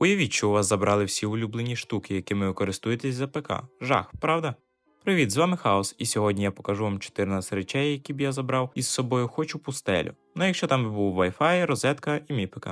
Уявіть, що у вас забрали всі улюблені штуки, якими ви користуєтесь за ПК. Жах, правда? Привіт, з вами Хаос, і сьогодні я покажу вам 14 речей, які б я забрав із собою хочу пустелю. Ну якщо там був Wi-Fi, розетка і мій ПК.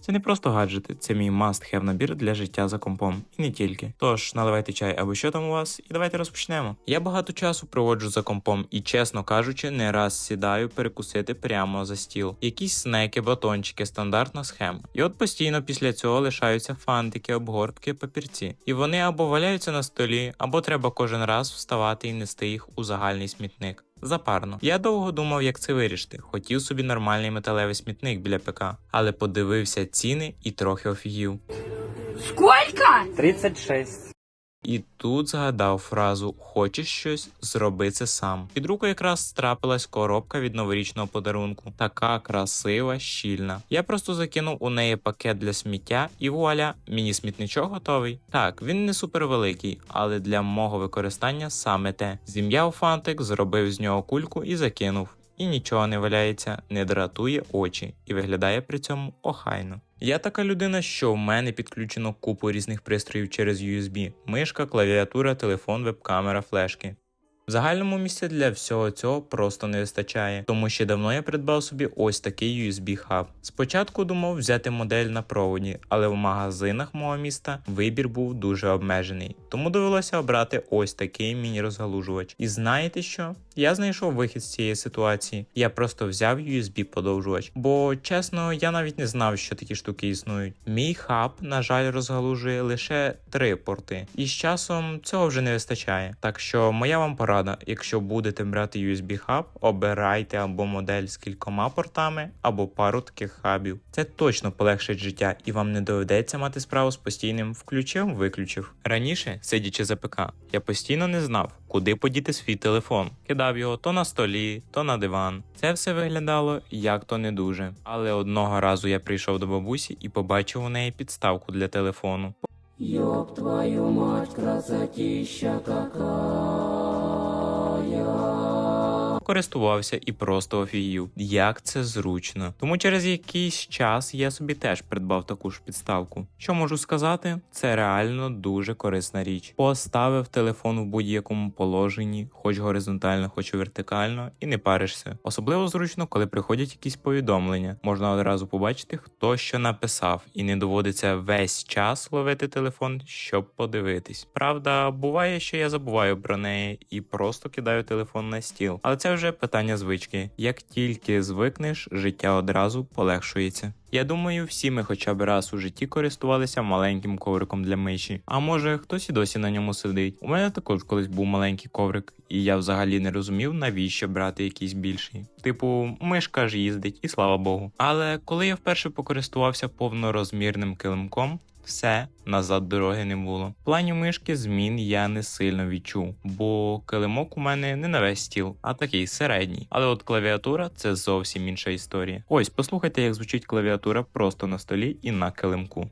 Це не просто гаджети, це мій must-have набір для життя за компом, і не тільки. Тож наливайте чай або що там у вас, і давайте розпочнемо. Я багато часу проводжу за компом і, чесно кажучи, не раз сідаю перекусити прямо за стіл. Якісь снеки, батончики, стандартна схема. І от постійно після цього лишаються фантики, обгортки, папірці. І вони або валяються на столі, або треба кожен раз вставати і нести їх у загальний смітник. Запарно. Я довго думав, як це вирішити. Хотів собі нормальний металевий смітник біля ПК, але подивився ціни і трохи офігів. Сколько? 36. І тут згадав фразу Хочеш щось, зроби це сам. Під руку якраз трапилась коробка від новорічного подарунку. Така красива, щільна. Я просто закинув у неї пакет для сміття, і вуаля, міні-смітничок готовий. Так, він не супервеликий, але для мого використання саме те. Зім'яв фантик, зробив з нього кульку і закинув. І нічого не валяється, не дратує очі і виглядає при цьому охайно. Я така людина, що в мене підключено купу різних пристроїв через USB: мишка, клавіатура, телефон, веб-камера, флешки. В загальному місця для всього цього просто не вистачає, тому ще давно я придбав собі ось такий USB хаб. Спочатку думав взяти модель на проводі, але в магазинах мого міста вибір був дуже обмежений, тому довелося обрати ось такий міні-розгалужувач. І знаєте що? Я знайшов вихід з цієї ситуації. Я просто взяв USB подовжувач, бо чесно, я навіть не знав, що такі штуки існують. Мій хаб, на жаль, розгалужує лише три порти, і з часом цього вже не вистачає. Так що моя вам порада, якщо будете брати USB хаб, обирайте або модель з кількома портами, або пару таких хабів. Це точно полегшить життя, і вам не доведеться мати справу з постійним включив-виключив. Раніше, сидячи за ПК, я постійно не знав, куди подіти свій телефон. Кидав його то на столі, то на диван. Це все виглядало як то не дуже. Але одного разу я прийшов до бабусі і побачив у неї підставку для телефону. Ёб твою мать, красотища какая. Користувався і просто офігів. Як це зручно. Тому через якийсь час я собі теж придбав таку ж підставку. Що можу сказати? Це реально дуже корисна річ. Поставив телефон в будь-якому положенні, хоч горизонтально, хоч вертикально, і не паришся. Особливо зручно, коли приходять якісь повідомлення. Можна одразу побачити, хто що написав, і не доводиться весь час ловити телефон, щоб подивитись. Правда, буває, що я забуваю про неї і просто кидаю телефон на стіл. Але це вже питання звички. Як тільки звикнеш, життя одразу полегшується. Я думаю, всі ми хоча б раз у житті користувалися маленьким ковриком для миші. А може хтось і досі на ньому сидить. У мене також колись був маленький коврик, і я взагалі не розумів, навіщо брати якийсь більший. Типу, мишка ж їздить, і слава Богу. Але коли я вперше покористувався повнорозмірним килимком, все назад дороги не було. В плані мишки змін я не сильно відчув, бо килимок у мене не на весь стіл, а такий середній. Але от клавіатура це зовсім інша історія. Ось послухайте, як звучить клавіатура просто на столі і на килимку.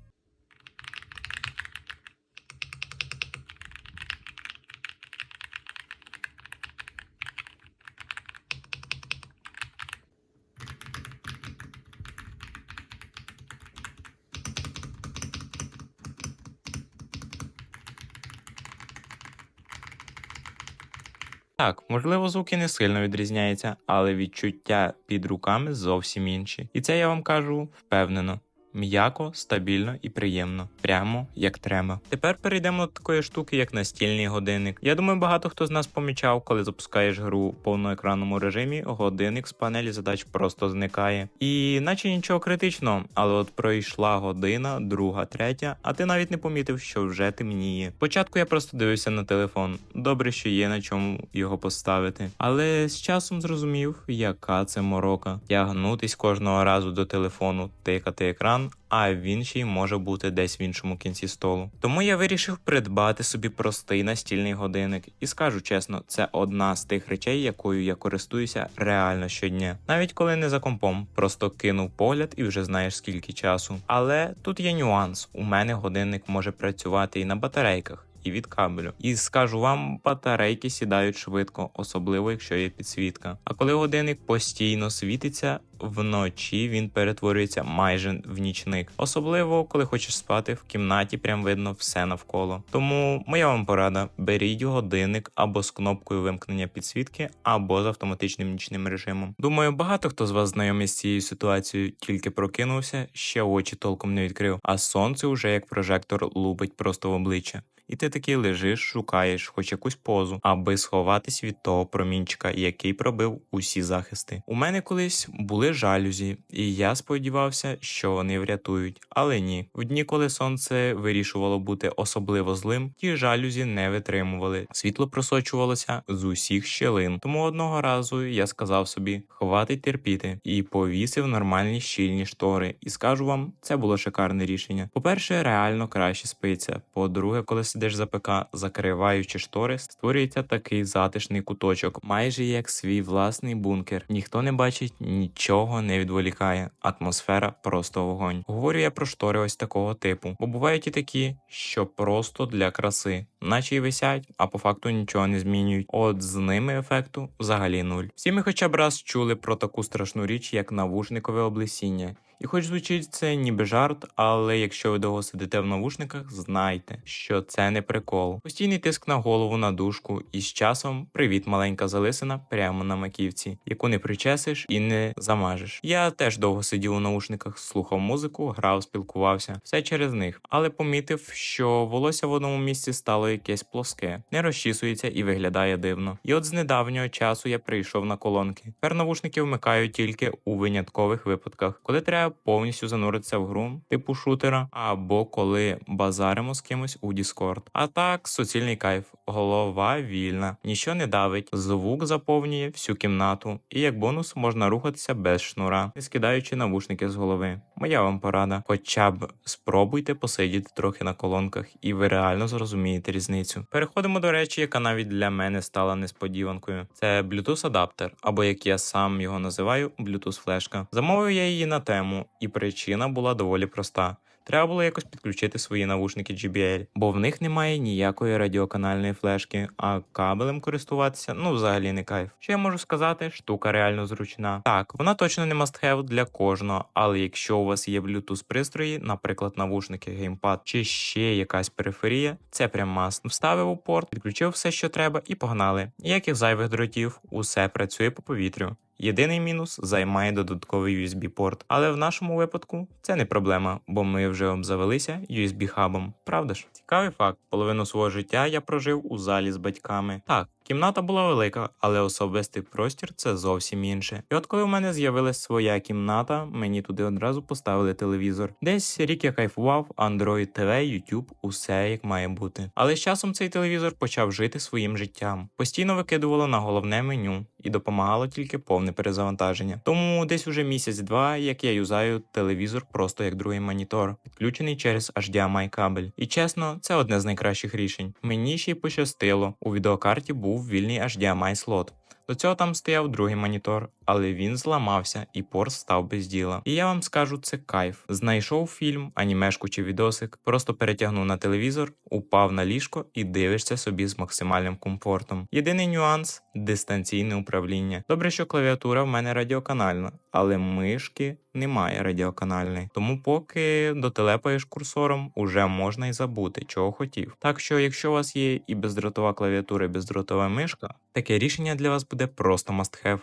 Так, можливо, звуки не сильно відрізняються, але відчуття під руками зовсім інші. І це я вам кажу впевнено. М'яко, стабільно і приємно, прямо як треба. Тепер перейдемо до такої штуки, як настільний годинник. Я думаю, багато хто з нас помічав, коли запускаєш гру в повноекранному режимі, годинник з панелі задач просто зникає. І наче нічого критичного, але от пройшла година, друга, третя, а ти навіть не помітив, що вже темніє. Спочатку я просто дивився на телефон. Добре, що є на чому його поставити. Але з часом зрозумів, яка це морока. Тягнутись кожного разу до телефону, тикати екран. А він ще й може бути десь в іншому кінці столу. Тому я вирішив придбати собі простий настільний годинник, і скажу чесно, це одна з тих речей, якою я користуюся реально щодня. Навіть коли не за компом, просто кинув погляд і вже знаєш скільки часу. Але тут є нюанс: у мене годинник може працювати і на батарейках. І від кабелю. І скажу вам, батарейки сідають швидко, особливо якщо є підсвітка. А коли годинник постійно світиться, вночі він перетворюється майже в нічник. Особливо, коли хочеш спати в кімнаті, прям видно все навколо. Тому моя вам порада: беріть годинник або з кнопкою вимкнення підсвітки, або з автоматичним нічним режимом. Думаю, багато хто з вас знайомий з цією ситуацією, тільки прокинувся, ще очі толком не відкрив, а сонце вже як прожектор лупить просто в обличчя. І ти такий лежиш, шукаєш хоч якусь позу, аби сховатись від того промінчика, який пробив усі захисти. У мене колись були жалюзі, і я сподівався, що вони врятують. Але ні, в дні, коли сонце вирішувало бути особливо злим, ті жалюзі не витримували. Світло просочувалося з усіх щелин. Тому одного разу я сказав собі: хватить терпіти, і повісив нормальні щільні штори. І скажу вам, це було шикарне рішення. По-перше, реально краще спиться. По-друге, коли сидиш за ПК, закриваючи штори, створюється такий затишний куточок, майже як свій власний бункер. Ніхто не бачить, нічого не відволікає. Атмосфера просто вогонь. Говорю я про штори ось такого типу, бо бувають і такі, що просто для краси, наче й висять, а по факту нічого не змінюють. От з ними ефекту взагалі нуль. Всі ми хоча б раз чули про таку страшну річ, як навушникове облесіння. І хоч звучить це ніби жарт, але якщо ви довго сидите в навушниках, знайте, що це не прикол. Постійний тиск на голову на дужку, і з часом привіт, маленька залисина прямо на маківці, яку не причесиш і не замажеш. Я теж довго сидів у наушниках, слухав музику, грав, спілкувався, все через них, але помітив, що волосся в одному місці стало якесь плоске, не розчісується і виглядає дивно. І от з недавнього часу я прийшов на колонки. Тепер навушники вмикаю тільки у виняткових випадках, коли треба повністю зануритися в гру, типу шутера, або коли базаримо з кимось у Discord. А так, суцільний кайф, голова вільна, нічого не давить, звук заповнює всю кімнату, і як бонус можна рухатися без шнура, не скидаючи навушники з голови. Моя вам порада. Хоча б спробуйте посидіти трохи на колонках, і ви реально зрозумієте різницю. Переходимо до речі, яка навіть для мене стала несподіванкою. Це Bluetooth адаптер, або як я сам його називаю, Bluetooth флешка. Замовив я її на тему, і причина була доволі проста. Треба було якось підключити свої навушники JBL, бо в них немає ніякої радіоканальної флешки, а кабелем користуватися ну взагалі не кайф. Що я можу сказати? Штука реально зручна. Так, вона точно не must-have для кожного, але якщо у вас є Bluetooth пристрої, наприклад, навушники, геймпад чи ще якась периферія, це прям маст. Вставив у порт, підключив все, що треба, і погнали. Ніяких зайвих дротів, усе працює по повітрю. Єдиний мінус займає додатковий USB-порт, але в нашому випадку це не проблема, бо ми вже обзавелися USB-хабом. Правда ж? Цікавий факт: половину свого життя я прожив у залі з батьками. Так, кімната була велика, але особистий простір це зовсім інше. І от коли в мене з'явилась своя кімната, мені туди одразу поставили телевізор. Десь рік я кайфував, Android TV, YouTube, усе як має бути. Але з часом цей телевізор почав жити своїм життям. Постійно викидувало на головне меню і допомагало тільки повне перезавантаження. Тому десь уже місяць-два, як я юзаю телевізор просто як другий монітор, підключений через HDMI кабель. І чесно, це одне з найкращих рішень. Мені ще й пощастило. У відеокарті був вільний HDMI слот. До цього там стояв другий монітор, але він зламався і порт став без діла. І я вам скажу, це кайф. Знайшов фільм, анімешку чи відосик, просто перетягнув на телевізор, упав на ліжко і дивишся собі з максимальним комфортом. Єдиний нюанс дистанційне управління. Добре, що клавіатура в мене радіоканальна, але мишки немає радіоканальної. Тому поки дотелепаєш курсором, уже можна й забути, чого хотів. Так що, якщо у вас є і бездротова клавіатура, і бездротова мишка, таке рішення для вас буде просто must have.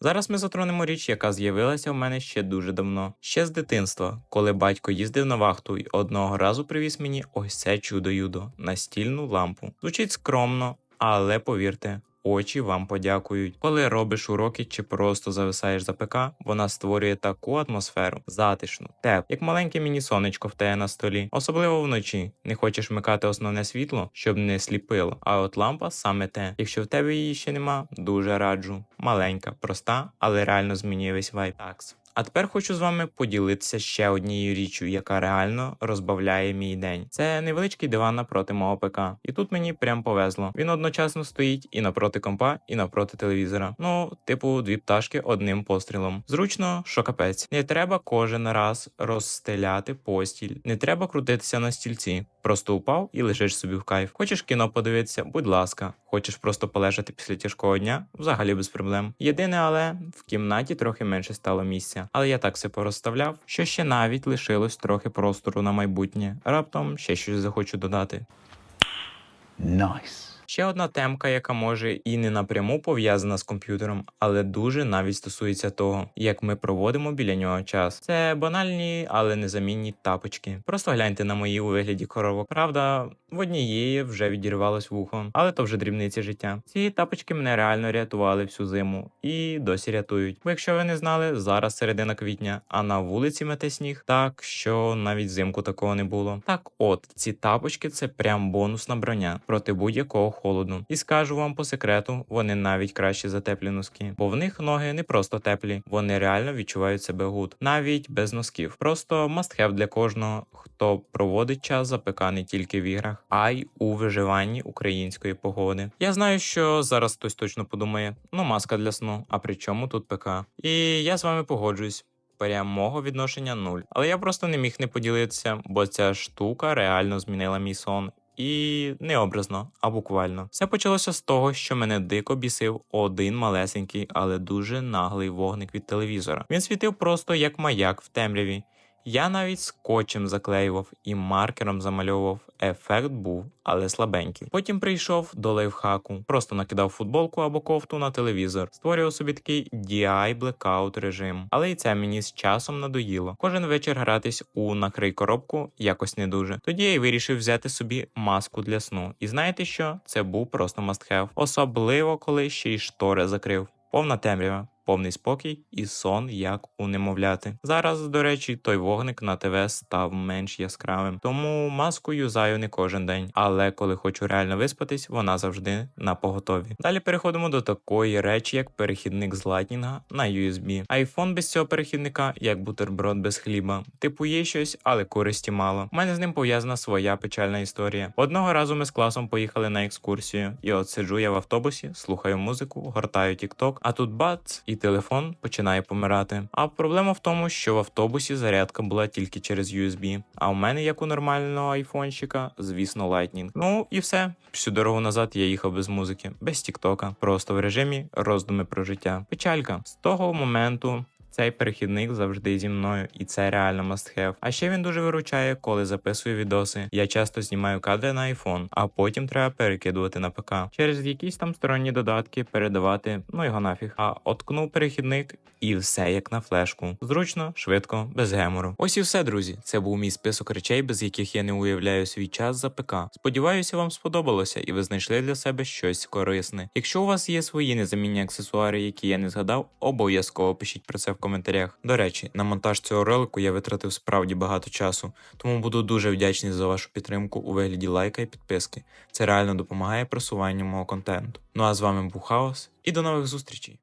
Зараз ми затронемо річ, яка з'явилася в мене ще дуже давно, ще з дитинства, коли батько їздив на вахту і одного разу привіз мені ось це чудо-юдо настільну лампу. Звучить скромно, але повірте. Очі вам подякують. Коли робиш уроки чи просто зависаєш за ПК, вона створює таку атмосферу, затишну, теплу, як маленьке міні-сонечко в тебе на столі, особливо вночі. Не хочеш вмикати основне світло, щоб не сліпило. А от лампа саме те. Якщо в тебе її ще нема, дуже раджу. Маленька, проста, але реально змінює весь вайб. Такс. А тепер хочу з вами поділитися ще однією річчю, яка реально розбавляє мій день. Це невеличкий диван напроти мого ПК. І тут мені прям повезло. Він одночасно стоїть і напроти компа, і напроти телевізора. Ну, типу, дві пташки одним пострілом. Зручно, що капець. Не треба кожен раз розстеляти постіль, не треба крутитися на стільці. Просто упав і лежиш собі в кайф. Хочеш кіно подивитися, будь ласка. Хочеш просто полежати після тяжкого дня? Взагалі без проблем. Єдине, але в кімнаті трохи менше стало місця. Але я так все порозставляв, що ще навіть лишилось трохи простору на майбутнє. Раптом ще щось захочу додати. Nice. Ще одна темка, яка може і не напряму пов'язана з комп'ютером, але дуже навіть стосується того, як ми проводимо біля нього час. Це банальні, але незамінні тапочки. Просто гляньте на мої у вигляді коровок. Правда, в однієї вже відірвалось вухо, але то вже дрібниці життя. Ці тапочки мене реально рятували всю зиму і досі рятують. Бо якщо ви не знали, зараз середина квітня, а на вулиці мете сніг, так що навіть взимку такого не було. Так, от ці тапочки це прям бонусна броня проти будь-якого холоду. І скажу вам по секрету, вони навіть кращі за теплі носки, бо в них ноги не просто теплі, вони реально відчувають себе гуд, навіть без носків. Просто have для кожного, хто проводить час за ПК не тільки в іграх, а й у виживанні української погоди. Я знаю, що зараз хтось точно подумає: ну маска для сну, а при чому тут ПК? І я з вами погоджуюсь. Прямого відношення нуль. Але я просто не міг не поділитися, бо ця штука реально змінила мій сон. І не образно, а буквально. Все почалося з того, що мене дико бісив один малесенький, але дуже наглий вогник від телевізора. Він світив просто як маяк в темряві. Я навіть скотчем заклеював і маркером замальовував. Ефект був, але слабенький. Потім прийшов до лайфхаку, просто накидав футболку або кофту на телевізор, створював собі такий DI blackout режим. Але і це мені з часом надоїло. Кожен вечір гратись у накрий коробку якось не дуже. Тоді я й вирішив взяти собі маску для сну. І знаєте що? Це був просто have. Особливо коли ще й штори закрив. Повна темрява, повний спокій і сон як у немовляти. Зараз, до речі, той вогник на ТВ став менш яскравим, тому маску юзаю не кожен день. Але коли хочу реально виспатись, вона завжди на поготові. Далі переходимо до такої речі, як перехідник з Lightning на USB. Айфон без цього перехідника як бутерброд без хліба. Типу є щось, але користі мало. У мене з ним пов'язана своя печальна історія. Одного разу ми з класом поїхали на екскурсію, і от сиджу я в автобусі, слухаю музику, гортаю TikTok, а тут бац, і телефон починає помирати. А проблема в тому, що в автобусі зарядка була тільки через USB. А у мене, як у нормального айфонщика, звісно, Lightning. Ну і все. Всю дорогу назад я їхав без музики, без Тіктока, просто в режимі роздуми про життя. Печалька з того моменту. Цей перехідник завжди зі мною, і це реально must have. А ще він дуже виручає, коли записую відоси. Я часто знімаю кадри на iPhone, а потім треба перекидувати на ПК. Через якісь там сторонні додатки передавати, ну його нафіг. А откнув перехідник і все як на флешку. Зручно, швидко, без гемору. Ось і все, друзі. Це був мій список речей, без яких я не уявляю свій час за ПК. Сподіваюся, вам сподобалося і ви знайшли для себе щось корисне. Якщо у вас є свої незамінні аксесуари, які я не згадав, обов'язково пишіть про це в коментарях. До речі, на монтаж цього ролику я витратив справді багато часу, тому буду дуже вдячний за вашу підтримку у вигляді лайка і підписки. Це реально допомагає просуванню мого контенту. Ну а з вами був Хаос і до нових зустрічей.